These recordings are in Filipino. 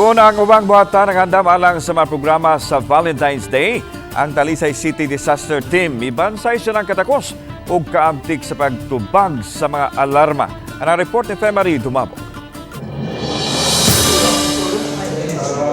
Kung ang ubang buhatan naghandam alang sa mga programa sa Valentine's Day, ang Talisay City Disaster Team mibansay siya ng katakos o kaamtik sa pagtubag sa mga alarma. Ang report ni Femari Dumabo.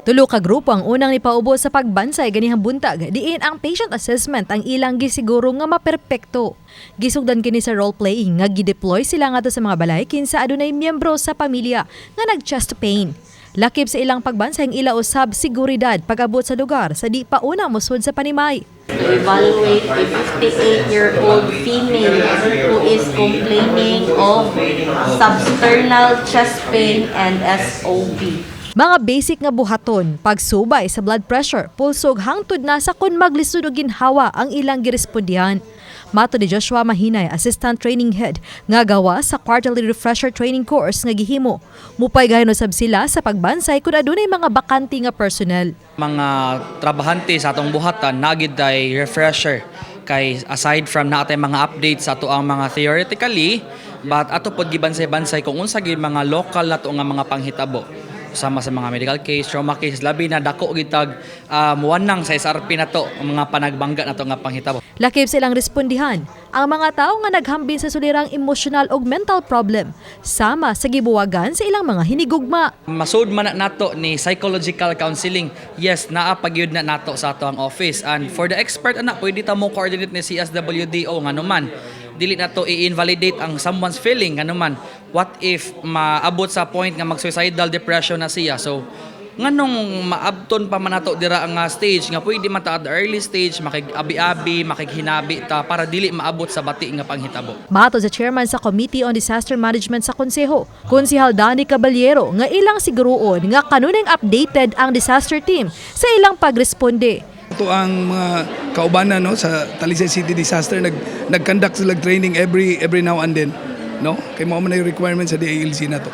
Tulo ka grupo ang unang nipaubo sa pagbansay ganihang buntag. Diin ang patient assessment ang ilang gisiguro nga maperpekto. Gisugdan kini sa role playing nga gideploy sila nga sa mga balay kinsa adunay miyembro sa pamilya nga nag-chest pain. Lakip sa ilang pagbansay ang ila usab seguridad pag-abot sa lugar sa di pa una musod sa panimay. evaluate a 58-year-old female who is complaining of substernal chest pain and SOB. Mga basic nga buhaton, pagsubay sa blood pressure, pulsog hangtod na sa kun maglisod og ginhawa ang ilang girespondihan. Mato ni Joshua Mahinay, Assistant Training Head, nga gawa sa quarterly refresher training course nga gihimo. Mupay gayno sab sila sa pagbansay kun adunay mga bakante nga personnel. mga trabahante sa atong buhatan nagid tay refresher kay aside from na atay mga updates sa ato ang mga theoretically but ato pod gibansay-bansay kung unsa gyud mga local nato nga mga panghitabo sama sa mga medical case, trauma case, labi na dako gitag um, wanang sa SRP nato ang mga panagbangga nato nga panghitabo. Lakip sa ilang respondihan, ang mga tao nga naghambin sa sulirang emotional ug mental problem, sama sa gibuwagan sa ilang mga hinigugma. Masud man na nato ni psychological counseling. Yes, naa pagyud na nato sa ato ang office. And for the expert ana, pwede ta mo coordinate ni CSWDO nga naman. Dili na to i-invalidate ang someone's feeling nga naman. What if maabot sa point nga mag-suicidal depression na siya? So, nganong maabton pa man nato dira nga stage nga pwede man at early stage makig-abi-abi makighinabi ta para dili maabot sa bati nga panghitabo Mato sa chairman sa Committee on Disaster Management sa Konseho, Konsehal Dani Caballero, nga ilang siguruon nga kanuning updated ang disaster team sa ilang pagresponde. Ito ang mga kaubanan no sa Talisay City Disaster nag nag-conduct sila training every every now and then no kay mao man yung requirement sa DALC na to.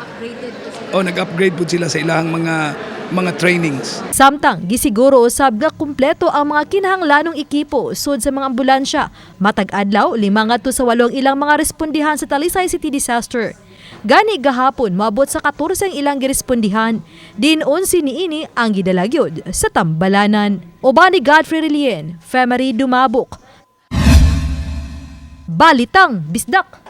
Oh, nag-upgrade po sila sa ilang mga mga trainings. Samtang gisiguro usab nga kumpleto ang mga kinahanglanong ekipo sud sa mga ambulansya. Matag adlaw lima ngadto sa walong ilang mga respondihan sa Talisay City disaster. Gani gahapon moabot sa 14 ang ilang girespondihan. Din 11 niini ang gidalagyod sa tambalanan. Obani Godfrey Relien, Femery Dumabok. Balitang Bisdak.